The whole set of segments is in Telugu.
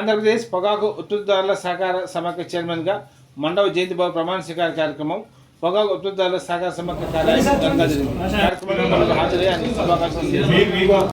ఆంధ్రప్రదేశ్ పొగాకు ఉత్పత్తిదారుల సహకార సమాఖ్య చైర్మన్గా మండవ జయంతి బాబు ప్రమాణ స్వీకార కార్యక్రమం పొగాకు ఉత్పత్తిదారుల సహకార సమాఖ్య కార్యాలయం కార్యక్రమంలో మనకు హాజరై ఆయన శుభాకాంక్షలు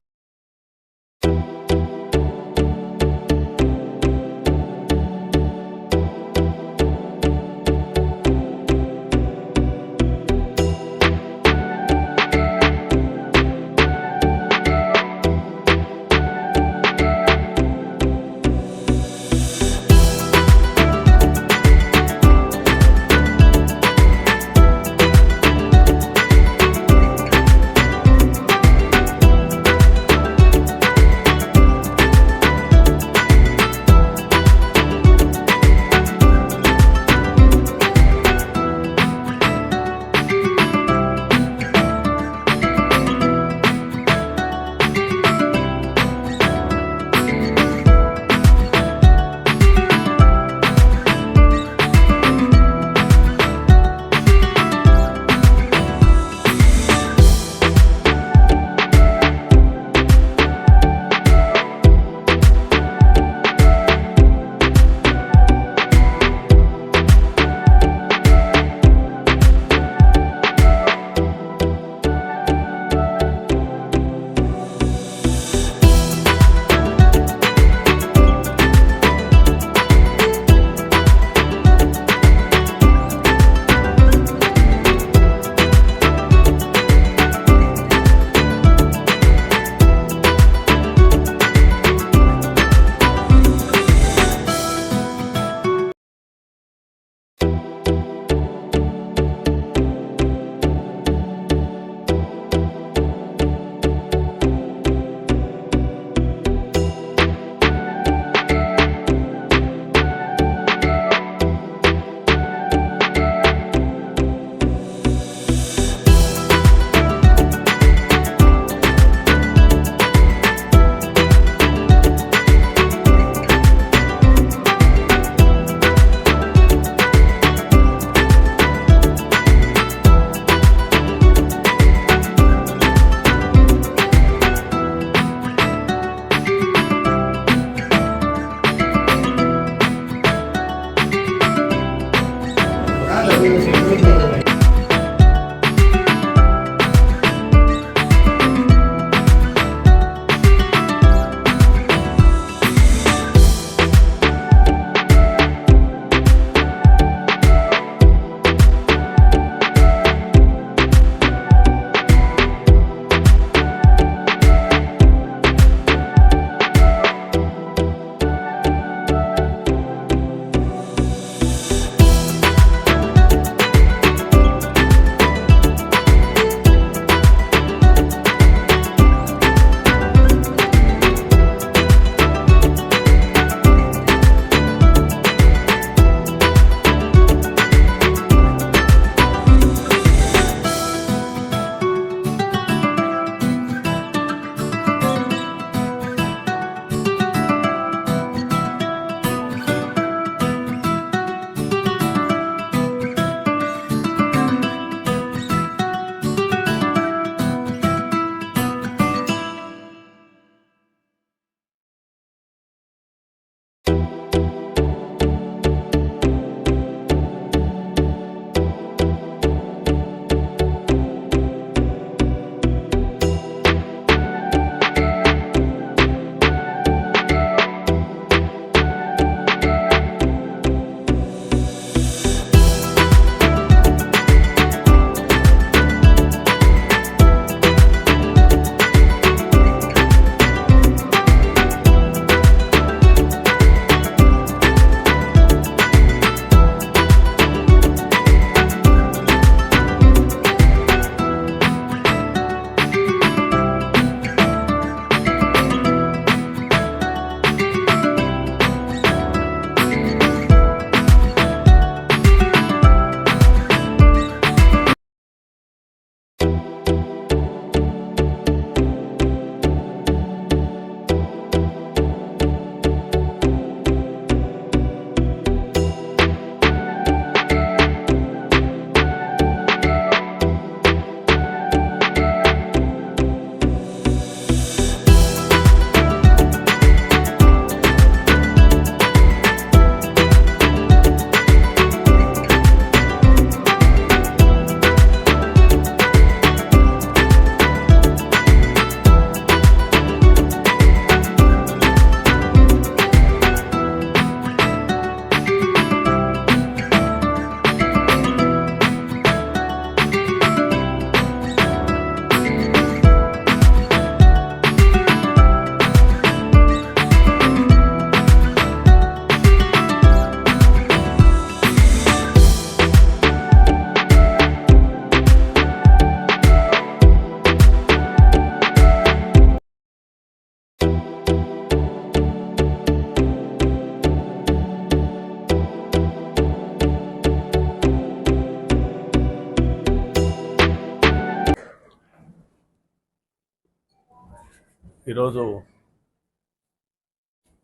ఈరోజు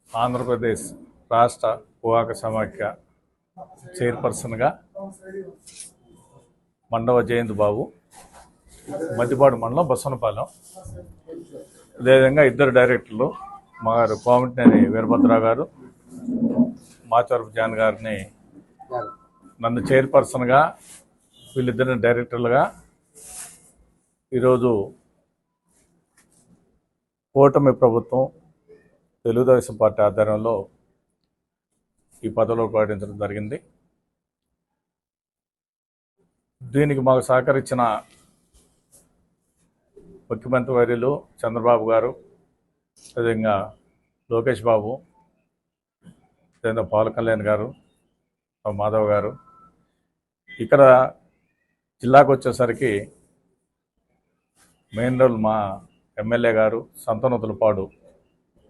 ఆంధ్రప్రదేశ్ రాష్ట్ర పోవాక సమాఖ్య చైర్పర్సన్గా మండవ జయంత్ బాబు మద్దిపాడు మండలం బసవనపాలెం. అదేవిధంగా ఇద్దరు డైరెక్టర్లు మా గారు కోమటినేని వీరభద్ర గారు మాచవరపు జాన్ గారిని నన్ను చైర్పర్సన్గా వీళ్ళిద్దరిని డైరెక్టర్లుగా ఈరోజు కూటమి ప్రభుత్వం తెలుగుదేశం పార్టీ ఆధ్వర్యంలో ఈ పదవిలో ప్రకటించడం జరిగింది. దీనికి మాకు సహకరించిన ముఖ్యమంత్రి వర్యులు చంద్రబాబు గారు అదేవిధంగా లోకేష్ బాబు అదేవిధంగా పవన్ కళ్యాణ్ గారు మాధవ్ గారు ఇక్కడ జిల్లాకు వచ్చేసరికి మెయిన్ రోల్ మా ఎమ్మెల్యే గారు సంతనతులపాడు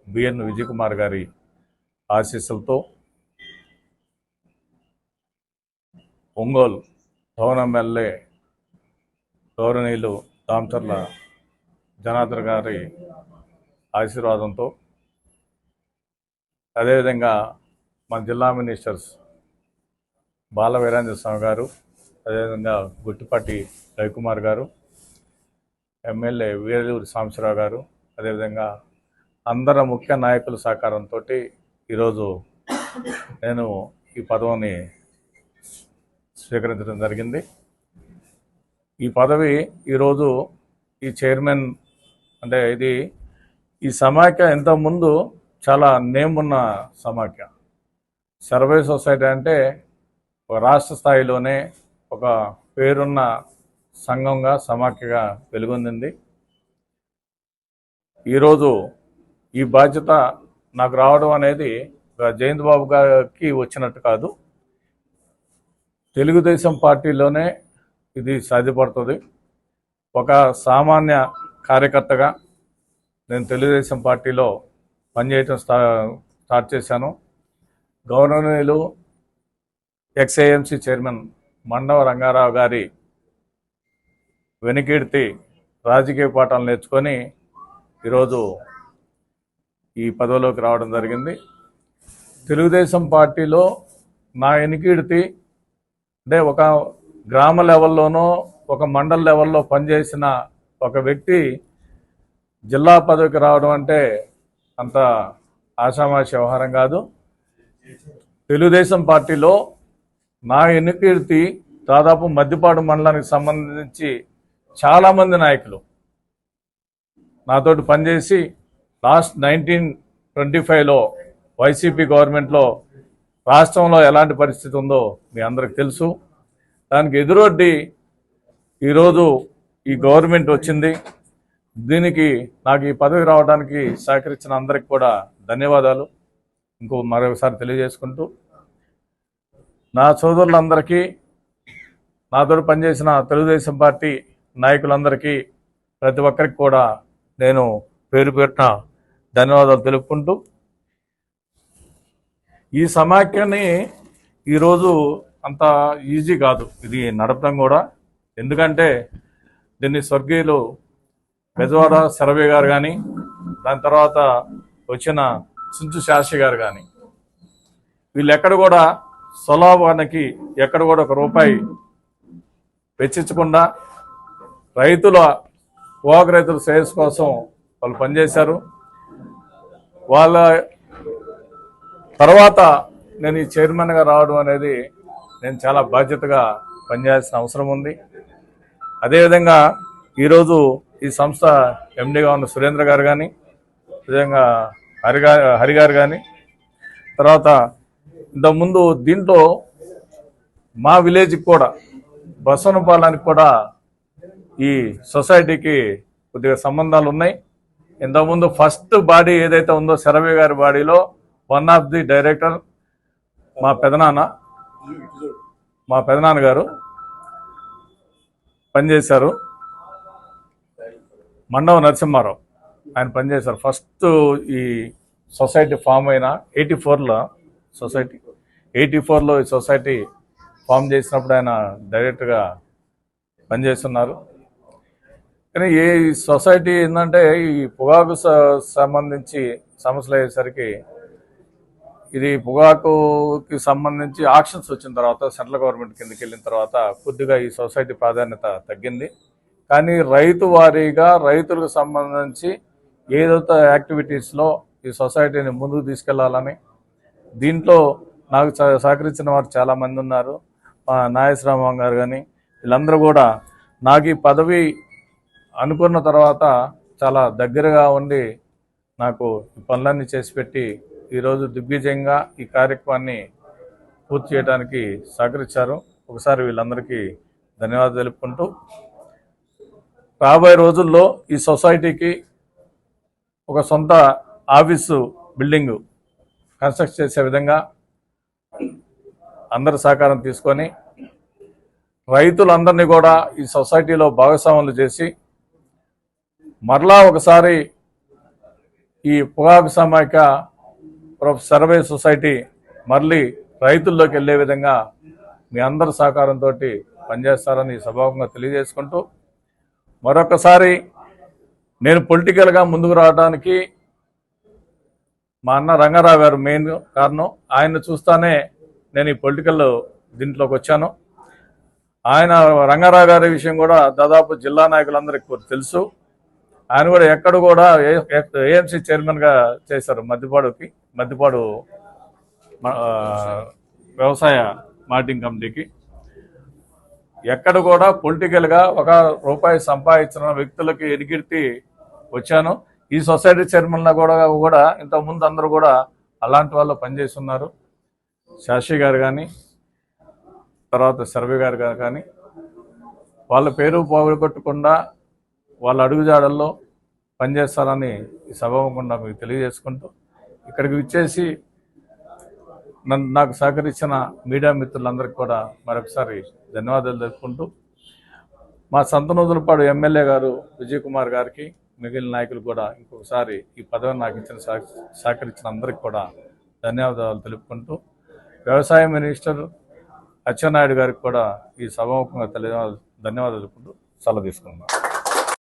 బిఎన్ విజయ్ కుమార్ గారి ఆశీస్సులతో ఒంగోలు టౌన్ ఎమ్మెల్యే గౌరవనీయులు దామచర్ల జనార్దన్ గారి ఆశీర్వాదంతో అదేవిధంగా మన జిల్లా మినిస్టర్స్ బాల వీరాంజస్వామి స్వామి గారు అదేవిధంగా గుట్టిపాటి రవికుమార్ గారు ఎమ్మెల్యే వీరలూరి సాంబశివరావు గారు అదేవిధంగా అందరు ముఖ్య నాయకుల సహకారంతో ఈరోజు నేను ఈ పదవిని స్వీకరించడం జరిగింది. ఈ పదవి ఈరోజు ఈ చైర్మన్ అంటే ఇది ఈ సమాఖ్య ఇంతకుముందు చాలా నేమ్ ఉన్న సమాఖ్య. సర్వే సొసైటీ అంటే ఒక రాష్ట్ర స్థాయిలోనే ఒక పేరున్న సంఘంగా సమాఖ్యగా వెలుగొందింది. ఈరోజు ఈ బాధ్యత నాకు రావడం అనేది ఒక జయంత్ బాబు గారికి వచ్చినట్టు కాదు. తెలుగుదేశం పార్టీలోనే ఇది సాధ్యపడుతుంది. ఒక సామాన్య కార్యకర్తగా నేను తెలుగుదేశం పార్టీలో పనిచేయటం స్టా స్టార్ట్ చేశాను. గౌరవనీయులు ఎక్స్ఏఎంసీ చైర్మన్ మండవ రంగారావు గారి వెనుకీర్తి రాజకీయ పాఠాలు నేర్చుకొని ఈరోజు ఈ పదవిలోకి రావడం జరిగింది. తెలుగుదేశం పార్టీలో నా వెనుకీర్తి అంటే ఒక గ్రామ లెవెల్లోనో ఒక మండల లెవెల్లో పనిచేసిన ఒక వ్యక్తి జిల్లా పదవికి రావడం అంటే అంత ఆషామాషి వ్యవహారం కాదు. తెలుగుదేశం పార్టీలో నా ఎన్నికీర్తి దాదాపు మద్దిపాడు మండలానికి సంబంధించి చాలామంది నాయకులు నాతోటి పనిచేసి లాస్ట్ నైన్టీన్ ట్వంటీ ఫైవ్లో వైసీపీ గవర్నమెంట్లో రాష్ట్రంలో ఎలాంటి పరిస్థితి ఉందో మీ అందరికి తెలుసు. దానికి ఎదురొడ్డి ఈరోజు ఈ గవర్నమెంట్ వచ్చింది. దీనికి నాకు ఈ పదవి రావడానికి సహకరించిన అందరికి కూడా ధన్యవాదాలు. ఇంకో మరొకసారి తెలియజేసుకుంటూ నా సోదరులందరికీ నాతో పనిచేసిన తెలుగుదేశం పార్టీ నాయకులందరికీ ప్రతి ఒక్కరికి కూడా నేను పేరు పేరున ధన్యవాదాలు తెలుపుకుంటూ ఈ సమాఖ్యని ఈరోజు అంత ఈజీ కాదు. ఇది నడపడం కూడా. ఎందుకంటే దీన్ని స్వర్గీయులు బెజవాడ సర్వే గారు కానీ దాని తర్వాత వచ్చిన సుంచు శాస్త్రి గారు కానీ వీళ్ళు ఎక్కడ కూడా స్వలాభానికి ఎక్కడ కూడా ఒక రూపాయి వెచ్చించకుండా రైతుల పోక రైతుల శ్రేయస్ కోసం వాళ్ళు పనిచేశారు. వాళ్ళ తర్వాత నేను ఈ చైర్మన్గా రావడం అనేది నేను చాలా బాధ్యతగా పనిచేయాల్సిన అవసరం ఉంది. అదేవిధంగా ఈరోజు ఈ సంస్థ ఎండీగా ఉన్న సురేంద్ర గారు కానీ విధంగా హరి హరిగారు హరి గారు కానీ తర్వాత ఇంతకుముందు దీంట్లో మా విలేజ్కి కూడా బసవనపాలానికి కూడా ఈ సొసైటీకి కొద్దిగా సంబంధాలు ఉన్నాయి. ఇంతకుముందు ఫస్ట్ బాడీ ఏదైతే ఉందో శరవి గారి బాడీలో వన్ ఆఫ్ ది డైరెక్టర్ మా పెదనాన్న మా పెదనాన్న గారు పనిచేశారు. మండవ నరసింహారావు ఆయన పనిచేశారు. ఫస్ట్ ఈ సొసైటీ ఫామ్ అయిన ఎయిటీ ఫోర్లో సొసైటీ ఎయిటీ ఫోర్లో ఈ సొసైటీ ఫామ్ చేసినప్పుడు ఆయన డైరెక్ట్గా పనిచేస్తున్నారు. కానీ ఏ ఈ సొసైటీ ఏంటంటే ఈ పొగాకు స- సంబంధించి సమస్యలు అయ్యేసరికి ఇది పొగాకుకి సంబంధించి ఆక్షన్స్ వచ్చిన తర్వాత సెంట్రల్ గవర్నమెంట్ కిందకి వెళ్ళిన తర్వాత కొద్దిగా ఈ సొసైటీ ప్రాధాన్యత తగ్గింది. కానీ రైతు వారీగా రైతులకు సంబంధించి ఏదైతే యాక్టివిటీస్లో ఈ సొసైటీని ముందుకు తీసుకెళ్ళాలని దీంట్లో నాకు సహ- సహకరించిన వారు చాలా మంది ఉన్నారు. మా నాగేశ్వరరావు గారు కానీ వీళ్ళందరూ కూడా నాకు ఈ పదవి అనుకున్న తర్వాత చాలా దగ్గరగా ఉండి నాకు ఈ పనులన్నీ చేసి పెట్టి ఈరోజు దిగ్విజయంగా ఈ కార్యక్రమాన్ని పూర్తి చేయడానికి సహకరించారు. ఒకసారి వీళ్ళందరికీ ధన్యవాదాలు తెలుపుకుంటూ రాబోయే రోజుల్లో ఈ సొసైటీకి ఒక సొంత ఆఫీసు బిల్డింగ్ కన్స్ట్రక్ట్ చేసే విధంగా అందరి సహకారం తీసుకొని రైతులందరినీ కూడా ఈ సొసైటీలో భాగస్వాములు చేసి మరలా ఒకసారి ఈ పొగాకు సమాఖ్య సర్వే సొసైటీ మళ్ళీ రైతుల్లోకి వెళ్ళే విధంగా మీ అందరి సహకారంతో పనిచేస్తారని సభాముఖంగా తెలియజేసుకుంటూ మరొకసారి నేను పొలిటికల్గా ముందుకు రావడానికి మా అన్న రంగారావు గారు మెయిన్ కారణం. ఆయన చూస్తానే నేను ఈ పొలిటికల్ దీంట్లోకి వచ్చాను. ఆయన రంగారావు గారి విషయం కూడా దాదాపు జిల్లా నాయకులందరికీ తెలుసు. ఆయన కూడా ఎక్కడ కూడా ఏఎంసీ చైర్మన్గా చేశారు. మద్దిపాడుకి మద్దిపాడు వ్యవసాయ మార్టింగ్ కమిటీకి. ఎక్కడ కూడా పొలిటికల్గా ఒక రూపాయి సంపాదించిన వ్యక్తులకి ఎదిగిర్తి వచ్చాను. ఈ సొసైటీ చైర్మన్లో కూడా కూడా ఇంతకుముందు అందరూ కూడా అలాంటి వాళ్ళు పనిచేస్తున్నారు. శాషి గారు కానీ తర్వాత సర్వే గారు గారు కానీ వాళ్ళ పేరు పోగొట్టకుండా వాళ్ళ అడుగుజాడల్లో పనిచేస్తారని ఈ సభాముఖంగా మీకు తెలియజేసుకుంటూ ఇక్కడికి విచ్చేసి నన్ను నాకు సహకరించిన మీడియా మిత్రులందరికీ కూడా మరొకసారి ధన్యవాదాలు తెలుపుకుంటూ మా సంతనూదులపాడు ఎమ్మెల్యే గారు విజయ్ కుమార్ గారికి మిగిలిన నాయకులు కూడా ఇంకొకసారి ఈ పదవిని నాకు ఇచ్చిన సహకరించిన అందరికీ కూడా ధన్యవాదాలు తెలుపుకుంటూ వ్యవసాయ మినిస్టర్ అచ్చెన్నాయుడు గారికి కూడా ఈ సభాముఖంగా తెలియ ధన్యవాదాలు తెలుపుకుంటూ సెలవు తీసుకున్నాను